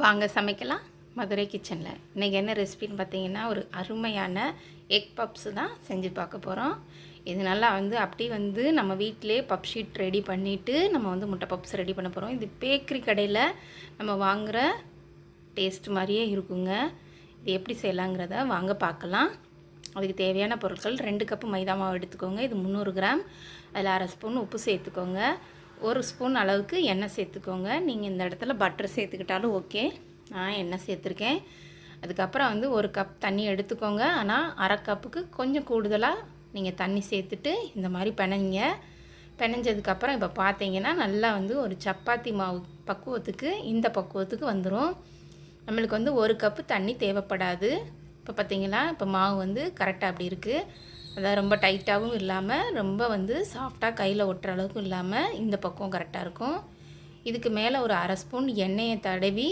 வாங்க சமைக்கலாம். மதுரை கிச்சனில். இன்றைக்கி என்ன ரெசிபின்னு பார்த்தீங்கன்னா ஒரு அருமையான எக் பப்ஸு தான் செஞ்சு பார்க்க போகிறோம் இது நல்லா வந்து அப்படியே வந்து நம்ம வீட்டிலே பப் ஷீட் ரெடி பண்ணிவிட்டு நம்ம வந்து முட்டை பப்ஸ் ரெடி பண்ண போகிறோம் இது பேக்கரி கடையில் நம்ம வாங்குகிற டேஸ்ட் மாதிரியே இருக்குங்க. இது எப்படி செய்யலாங்கிறத வாங்க பார்க்கலாம். அதுக்கு தேவையான பொருட்கள் ரெண்டு கப்பு மைதா மாவு எடுத்துக்கோங்க. இது முந்நூறு கிராம். அதில் அரை ஸ்பூன் உப்பு சேர்த்துக்கோங்க. ஒரு ஸ்பூன் அளவுக்கு எண்ணெய் சேர்த்துக்கோங்க. நீங்கள் இந்த இடத்துல பட்டர் சேர்த்துக்கிட்டாலும் ஓகே நான் எண்ணெய் சேர்த்துருக்கேன். அதுக்கப்புறம் வந்து ஒரு கப் தண்ணி எடுத்துக்கோங்க. ஆனால் அரை கப்புக்கு கொஞ்சம் கூடுதலாக நீங்கள் தண்ணி சேர்த்துட்டு இந்த மாதிரி பிணைங்க. பிணைஞ்சதுக்கப்புறம் இப்போ பார்த்தீங்கன்னா நல்லா வந்து ஒரு சப்பாத்தி மாவு பக்குவத்துக்கு இந்த பக்குவத்துக்கு வந்துடும் நம்மளுக்கு வந்து ஒரு கப்பு தண்ணி தேவைப்படாது. இப்போ பார்த்தீங்களா இப்போ மாவு வந்து கரெக்டாக அப்படி இருக்குது அதாவது ரொம்ப டைட்டாகவும் இல்லாமல் ரொம்ப வந்து சாஃப்டாக கையில் ஒட்டுற அளவுக்கு இல்லாமல் இந்த பக்கம் கரெக்டாக இருக்கும். இதுக்கு மேலே ஒரு அரை ஸ்பூன் எண்ணெயை தடவி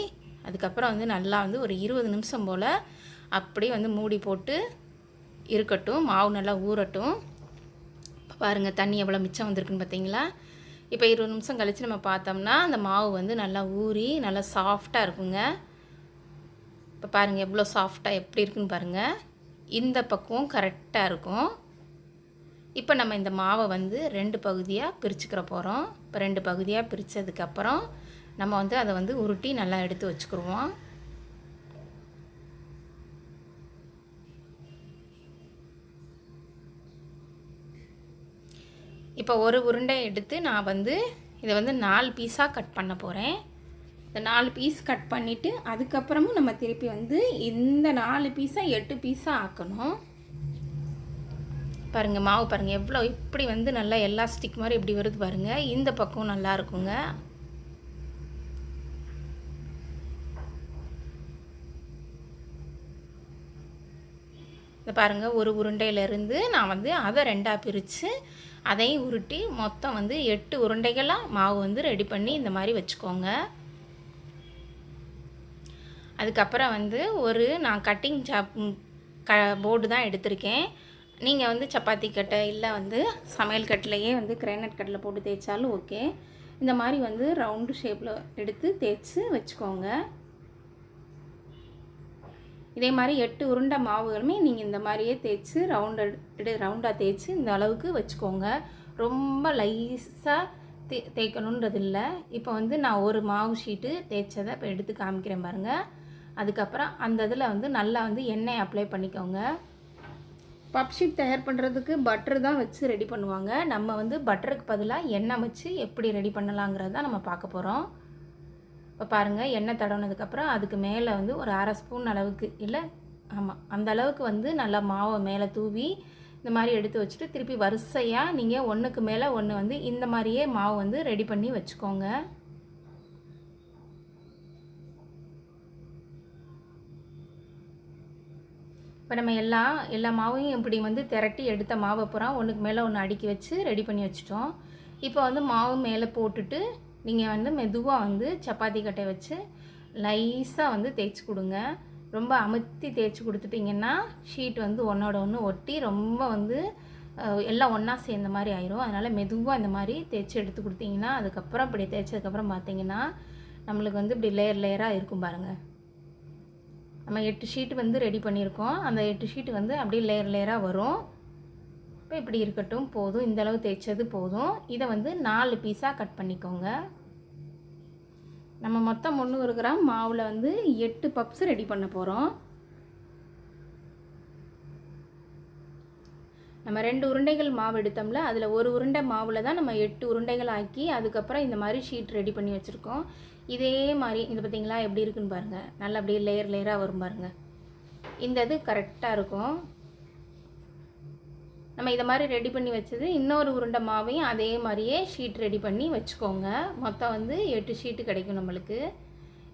அதுக்கப்புறம் வந்து நல்லா வந்து ஒரு இருபது நிமிஷம் போல் அப்படியே வந்து மூடி போட்டு இருக்கட்டும் மாவு நல்லா ஊறட்டும். இப்போ பாருங்கள் தண்ணி எவ்வளோ மிச்சம் வந்திருக்குன்னு பார்த்தீங்களா இப்போ இருபது நிமிஷம் கழித்து நம்ம பார்த்தோம்னா அந்த மாவு வந்து நல்லா ஊறி நல்லா சாஃப்டாக இருக்குங்க. இப்போ பாருங்கள் எவ்வளோ சாஃப்டாக எப்படி இருக்குன்னு பாருங்கள் இந்த பக்குவம் கரெக்டாக இருக்கும். இப்போ நம்ம இந்த மாவை வந்து ரெண்டு பகுதியாக பிரிச்சுக்கிற போகிறோம் இப்போ ரெண்டு பகுதியாக பிரித்ததுக்கப்புறம் நம்ம வந்து அதை வந்து உருட்டி நல்லா எடுத்து வச்சுக்கிடுவோம் இப்போ ஒரு உருண்டை எடுத்து நான் வந்து இதை வந்து நாலு பீஸாக கட் பண்ண போகிறேன் இந்த நாலு பீஸ் கட் பண்ணிவிட்டு அதுக்கப்புறமும் நம்ம திருப்பி வந்து இந்த நாலு பீஸாக எட்டு பீஸாக ஆக்கணும். பாருங்கள் மாவு பாருங்கள் எவ்வளோ இப்படி வந்து நல்லா எலாஸ்டிக் மாதிரி இப்படி வருது பாருங்கள் இந்த பக்கம் நல்லா இருக்குங்க. இந்த பாருங்கள் ஒரு உருண்டையிலேருந்து நான் வந்து அதை ரெண்டாக பிரித்து அதையும் உருட்டி மொத்தம் வந்து எட்டு உருண்டைகளாக மாவு வந்து ரெடி பண்ணி இந்த மாதிரி வச்சுக்கோங்க. அதுக்கப்புறம் வந்து ஒரு நான் கட்டிங் சாப் க போர்டு தான் எடுத்திருக்கேன். நீங்கள் வந்து சப்பாத்தி கட்டை இல்லை வந்து சமையல் கட்டிலையே வந்து கிரைனட் கட்டில் போட்டு தேய்ச்சாலும் ஓகே இந்த மாதிரி வந்து ரவுண்டு ஷேப்பில் எடுத்து தேய்ச்சி வச்சுக்கோங்க. இதே மாதிரி எட்டு உருண்டை மாவுகளுமே நீங்கள் இந்த மாதிரியே தேய்ச்சி ரவுண்டு ரவுண்டாக தேய்ச்சி இந்த அளவுக்கு வச்சுக்கோங்க. ரொம்ப லைஸாக தே தேய்க்கணுன்றது இல்லை இப்போ வந்து நான் ஒரு மாவு ஷீட்டு தேய்ச்சதை இப்போ எடுத்து காமிக்கிறேன் பாருங்கள் அதுக்கப்புறம் அந்த இதில் வந்து நல்லா வந்து எண்ணெய் அப்ளை பண்ணிக்கோங்க. பப்ஷீட் தயார் பண்ணுறதுக்கு பட்டர் தான் வச்சு ரெடி பண்ணுவாங்க. நம்ம வந்து பட்டருக்கு பதிலாக எண்ணெய் வச்சு எப்படி ரெடி பண்ணலாங்கிறது தான் நம்ம பார்க்க போகிறோம் இப்போ பாருங்கள் எண்ணெய் தடவுனதுக்கப்புறம் அதுக்கு மேலே வந்து ஒரு அரை ஸ்பூன் அளவுக்கு இல்லை? ஆமாம் அந்த அளவுக்கு வந்து நல்லா மாவை மேலே தூவி இந்த மாதிரி எடுத்து வச்சுட்டு திருப்பி வரிசையாக நீங்கள் ஒன்றுக்கு மேலே ஒன்று வந்து இந்த மாதிரியே மாவு வந்து ரெடி பண்ணி வச்சுக்கோங்க. இப்போ நம்ம எல்லா எல்லா மாவையும் இப்படி வந்து திரட்டி எடுத்த மாவை பூரா ஒன்றுக்கு மேலே ஒன்று அடுக்கி வச்சு ரெடி பண்ணி வச்சுட்டோம். இப்போ வந்து மாவு மேலே போட்டுட்டு நீங்கள் வந்து மெதுவாக வந்து சப்பாத்தி கட்டை வச்சு லைஸாக வந்து தேய்ச்சி கொடுங்க. ரொம்ப அமுத்தி தேய்ச்சி கொடுத்துட்டிங்கன்னா ஷீட் வந்து ஒன்றோட ஒன்று ஒட்டி ரொம்ப வந்து எல்லாம் ஒன்றா சேர்ந்த மாதிரி ஆயிரும். அதனால் மெதுவாக இந்த மாதிரி தேய்ச்சி எடுத்து கொடுத்தீங்கன்னா அதுக்கப்புறம் இப்படி தேய்ச்சதுக்கப்புறம் பார்த்தீங்கன்னா நம்மளுக்கு வந்து இப்படி லேயர் லேயராக இருக்கும் பாருங்கள் நம்ம எட்டு ஷீட்டு வந்து ரெடி பண்ணியிருக்கோம். அந்த எட்டு ஷீட்டு வந்து அப்படியே லேயர் லேயராக வரும். இப்போ இப்படி இருக்கட்டும் போதும். இந்த அளவு தேய்ச்சது போதும். இதை வந்து நாலு பீஸாக கட் பண்ணிக்கோங்க. நம்ம மொத்தம் முந்நூறு கிராம் மாவில் வந்து எட்டு பப்ஸ் ரெடி பண்ண போகிறோம் நம்ம ரெண்டு உருண்டைகள் மாவு எடுத்தோம்ல அதில் ஒரு உருண்டை மாவில் தான் நம்ம எட்டு உருண்டைகள் ஆக்கி அதுக்கப்புறம் இந்த மாதிரி ஷீட் ரெடி பண்ணி வச்சுருக்கோம். இதே மாதிரி இது பார்த்திங்களா? எப்படி இருக்குன்னு பாருங்கள் நல்லா அப்படியே லேயர் லேயராக வரும் பாருங்கள் இந்த இது கரெக்டாக இருக்கும். நம்ம இதை மாதிரி ரெடி பண்ணி வச்சது இன்னொரு உருண்டை மாவையும் அதே மாதிரியே ஷீட் ரெடி பண்ணி வச்சுக்கோங்க. மொத்தம் வந்து எட்டு ஷீட்டு கிடைக்கும் நம்மளுக்கு.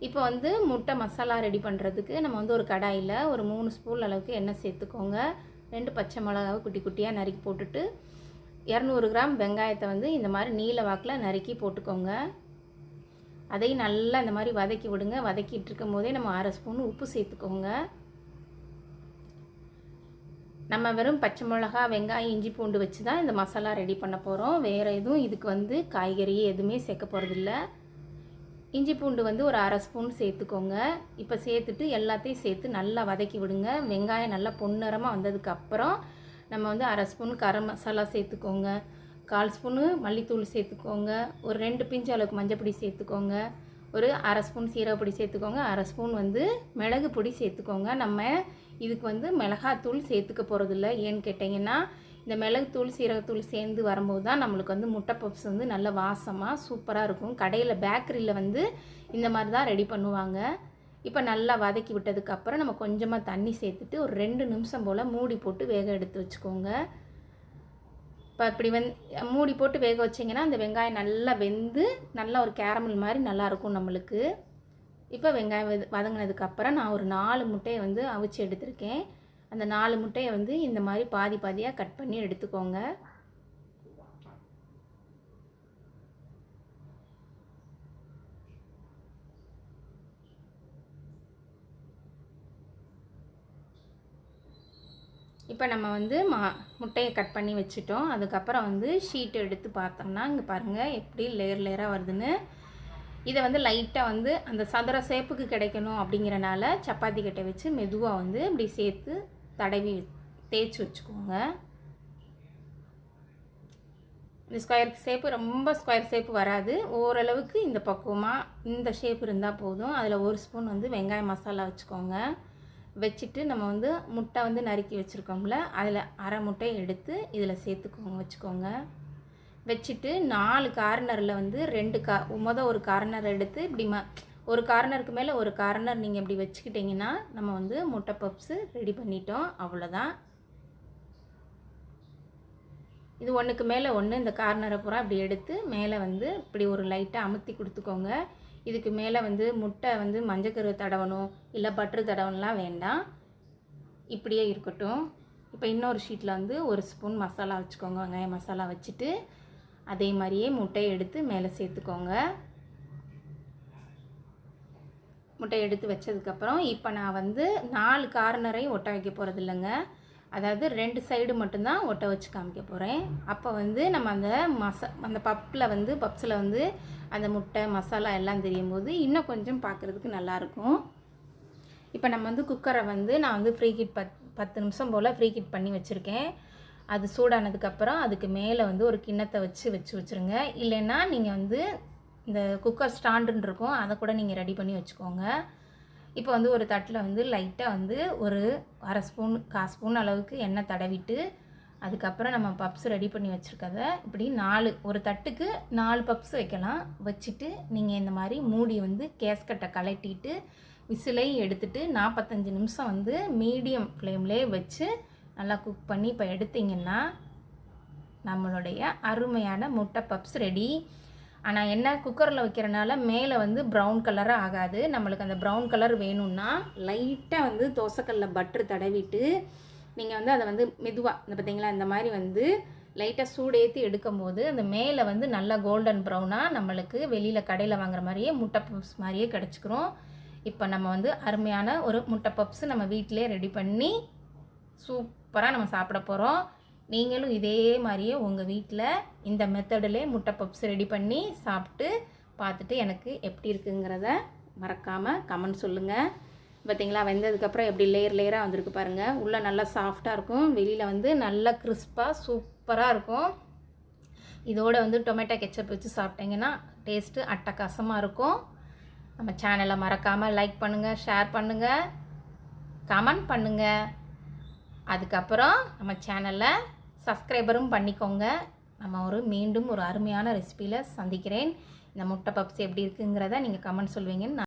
இப்போ வந்து முட்டை மசாலா ரெடி பண்ணுறதுக்கு நம்ம வந்து ஒரு கடாயில் ஒரு மூணு ஸ்பூன் அளவுக்கு எண்ணெய் சேர்த்துக்கோங்க. ரெண்டு பச்சை மிளகாவை குட்டி குட்டியாக நறுக்கி போட்டுட்டு இரநூறு கிராம் வெங்காயத்தை வந்து இந்த மாதிரி நீல வாக்கில் நறுக்கி போட்டுக்கோங்க. அதையும் நல்லா இந்த மாதிரி வதக்கி விடுங்க. வதக்கிட்டு இருக்கும் போதே நம்ம அரை ஸ்பூன் உப்பு சேர்த்துக்கோங்க. நம்ம வெறும் பச்சை மிளகா வெங்காயம் இஞ்சி பூண்டு வச்சு தான் இந்த மசாலா ரெடி பண்ண போகிறோம் வேறு எதுவும் இதுக்கு வந்து காய்கறி எதுவுமே சேர்க்க போகிறதில்ல இஞ்சி பூண்டு வந்து ஒரு அரை ஸ்பூன் சேர்த்துக்கோங்க. இப்போ சேர்த்துட்டு எல்லாத்தையும் சேர்த்து நல்லா வதக்கி விடுங்க. வெங்காயம் நல்லா பொன்னிறமாக வந்ததுக்கப்புறம் நம்ம வந்து அரை ஸ்பூன் கரம் மசாலா சேர்த்துக்கோங்க. கால் ஸ்பூனு மல்லித்தூள் சேர்த்துக்கோங்க. ஒரு ரெண்டு பிஞ்சு அளவுக்கு மஞ்சப்பொடி சேர்த்துக்கோங்க. ஒரு அரை ஸ்பூன் சீரகப்பொடி சேர்த்துக்கோங்க. அரை ஸ்பூன் வந்து மிளகு பொடி சேர்த்துக்கோங்க. நம்ம இதுக்கு வந்து மிளகாத்தூள் சேர்த்துக்க போகிறதில்ல ஏன்னு கேட்டிங்கன்னா இந்த மிளகுத்தூள் சீரகத்தூள் சேர்ந்து வரும்போது தான் நம்மளுக்கு வந்து முட்டை பப்ஸ் வந்து நல்ல வாசமாக சூப்பராக இருக்கும். கடையில் பேக்கரியில் வந்து இந்த மாதிரி தான் ரெடி பண்ணுவாங்க. இப்போ நல்லா வதக்கி விட்டதுக்கப்புறம் நம்ம கொஞ்சமாக தண்ணி சேர்த்துட்டு ஒரு ரெண்டு நிமிஷம் போல் மூடி போட்டு வேக எடுத்து வச்சுக்கோங்க. இப்போ இப்படி வந்து மூடி போட்டு வேக வச்சிங்கன்னா அந்த வெங்காயம் நல்லா வெந்து நல்லா ஒரு கேரமல் மாதிரி நல்லாயிருக்கும் நம்மளுக்கு. இப்போ வெங்காயம் வத வதங்கினதுக்கப்புறம் நான் ஒரு நாலு முட்டையை வந்து அவிச்சு எடுத்திருக்கேன். அந்த நாலு முட்டையை வந்து இந்த மாதிரி பாதி பாதியாக கட் பண்ணி எடுத்துக்கோங்க. இப்போ நம்ம வந்து மா முட்டையை கட் பண்ணி வச்சுட்டோம். அதுக்கப்புறம் வந்து ஷீட் எடுத்து பார்த்தோம்னா இங்கே பாருங்கள் எப்படி லேயர் லேயராக வருதுன்னு. இதை வந்து லைட்டாக வந்து அந்த சதுர சேப்புக்கு கிடைக்கணும் அப்படிங்கிறனால சப்பாத்தி கட்டை வச்சு மெதுவாக வந்து இப்படி சேர்த்து தடவி தேய்ச்சி வச்சுக்கோங்க. இந்த ஸ்கொயர் ஷேப்பு ரொம்ப ஸ்கொயர் ஷேப்பு வராது. ஓரளவுக்கு இந்த பக்குவமாக இந்த ஷேப் இருந்தால் போதும். அதில் ஒரு ஸ்பூன் வந்து வெங்காய மசாலா வச்சுக்கோங்க. வச்சுட்டு நம்ம வந்து முட்டை வந்து நறுக்கி வச்சுருக்கோம்ல அதில் அரை முட்டையை எடுத்து இதில் சேர்த்துக்கோங்க வச்சுக்கோங்க. வச்சுட்டு நாலு கார்னரில் வந்து ரெண்டு கா மொதல் ஒரு கார்னர் எடுத்து இப்படி ம ஒரு கார்னருக்கு மேலே ஒரு கார்னர் நீங்கள் இப்படி வச்சுக்கிட்டிங்கன்னா நம்ம வந்து முட்டை பப்ஸு ரெடி பண்ணிட்டோம் அவ்வளோதான். இது ஒன்றுக்கு மேலே ஒன்று இந்த கார்னரை பூரா இப்படி எடுத்து மேலே வந்து இப்படி ஒரு லைட்டாக அமுத்தி கொடுத்துக்கோங்க. இதுக்கு மேலே வந்து முட்டை வந்து மஞ்சக்கரு தடவணும் இல்லை பட்ரு தடவணும்லாம் வேண்டாம். இப்படியே இருக்கட்டும். இப்போ இன்னொரு ஷீட்டில் வந்து ஒரு ஸ்பூன் மசாலா வச்சுக்கோங்க வெங்காய மசாலா வச்சுட்டு அதே மாதிரியே முட்டையை எடுத்து மேலே சேர்த்துக்கோங்க. முட்டையை எடுத்து வச்சதுக்கப்புறம் இப்போ நான் வந்து நாலு கார்னரையும் ஒட்ட வைக்க போகிறது இல்லைங்க. அதாவது ரெண்டு சைடு மட்டும்தான் ஒட்ட வச்சு காமிக்க போகிறேன் அப்போ வந்து நம்ம அந்த மசா அந்த பப்பில் வந்து பப்ஸில் வந்து அந்த முட்டை மசாலா எல்லாம் தெரியும் போது இன்னும் கொஞ்சம் பார்க்குறதுக்கு நல்லாயிருக்கும். இப்போ நம்ம வந்து குக்கரை வந்து நான் வந்து ஃப்ரீ ஹீட் பத் பத்து நிமிஷம் போல் ஃப்ரீ ஹீட் பண்ணி வச்சுருக்கேன். அது சூடானதுக்கப்புறம் அதுக்கு மேலே வந்து ஒரு கிண்ணத்தை வச்சு வச்சு வச்சுருங்க. இல்லைன்னா நீங்கள் வந்து இந்த குக்கர் ஸ்டாண்டுன்னு இருக்கும் அதை கூட நீங்கள் ரெடி பண்ணி வச்சுக்கோங்க. இப்போ வந்து ஒரு தட்டில் வந்து லைட்டாக வந்து ஒரு அரை ஸ்பூன் கால் ஸ்பூன் அளவுக்கு எண்ணெய் தடவிட்டு அதுக்கப்புறம் நம்ம பப்ஸ் ரெடி பண்ணி வச்சுருக்கத இப்படி நாலு ஒரு தட்டுக்கு நாலு பப்ஸ் வைக்கலாம். வச்சுட்டு நீங்கள் இந்த மாதிரி மூடி வந்து கேஸ்கட்டை கலட்டிட்டு விசிலையும் எடுத்துட்டு நாற்பத்தஞ்சு நிமிஷம் வந்து மீடியம் ஃப்ளேம்லேயே வச்சு நல்லா குக் பண்ணி இப்போ எடுத்திங்கன்னா நம்மளுடைய அருமையான முட்டை பப்ஸ் ரெடி. ஆனால் என்ன குக்கரில் வைக்கிறனால மேலே வந்து ப்ரௌன் கலராக ஆகாது. நம்மளுக்கு அந்த ப்ரௌன் கலர் வேணும்னா லைட்டாக வந்து தோசைக்கல்லில் பட்ரு தடவிட்டு நீங்கள் வந்து அதை வந்து மெதுவாக இந்த பார்த்தீங்களா இந்த மாதிரி வந்து லைட்டாக சூடேற்றி எடுக்கும் போது அந்த மேலே வந்து நல்லா கோல்டன் ப்ரௌனாக நம்மளுக்கு வெளியில் கடையில் வாங்குற மாதிரியே முட்டை பப்ஸ் மாதிரியே கிடச்சிக்கிறோம் இப்போ நம்ம வந்து அருமையான ஒரு முட்டை பப்ஸ் நம்ம வீட்டிலே ரெடி பண்ணி சூப்பராக நம்ம சாப்பிட போகிறோம் நீங்களும் இதே மாதிரியே உங்கள் வீட்டில் இந்த மெத்தடில் முட்டை பப்ஸ் ரெடி பண்ணி சாப்பிட்டு பார்த்துட்டு எனக்கு எப்படி இருக்குங்கிறத மறக்காமல் கமெண்ட் சொல்லுங்கள் பார்த்தீங்களா வெந்ததுக்கப்புறம் எப்படி லேயர் லேயராக வந்திருக்கு பாருங்கள் உள்ளே நல்லா சாஃப்டாக இருக்கும். வெளியில் வந்து நல்லா கிறிஸ்பாக சூப்பராக இருக்கும். இதோடு வந்து டொமேட்டோ கெச்சப் வச்சு சாப்பிட்டீங்கன்னா டேஸ்ட்டு அட்டகாசமாக இருக்கும். நம்ம சேனலை மறக்காமல் லைக் பண்ணுங்கள் ஷேர் பண்ணுங்கள் கமெண்ட் பண்ணுங்கள் அதுக்கப்புறம் நம்ம சேனலை சப்ஸ்கிரைபரும் பண்ணிக்கோங்க. நம்ம ஒரு மீண்டும் ஒரு அருமையான ரெசிபியில் சந்திக்கிறேன். இந்த முட்டை பப்ஸ் எப்படி இருக்குங்கிறத நீங்கள் கமெண்ட் சொல்வீங்கன்னு நான்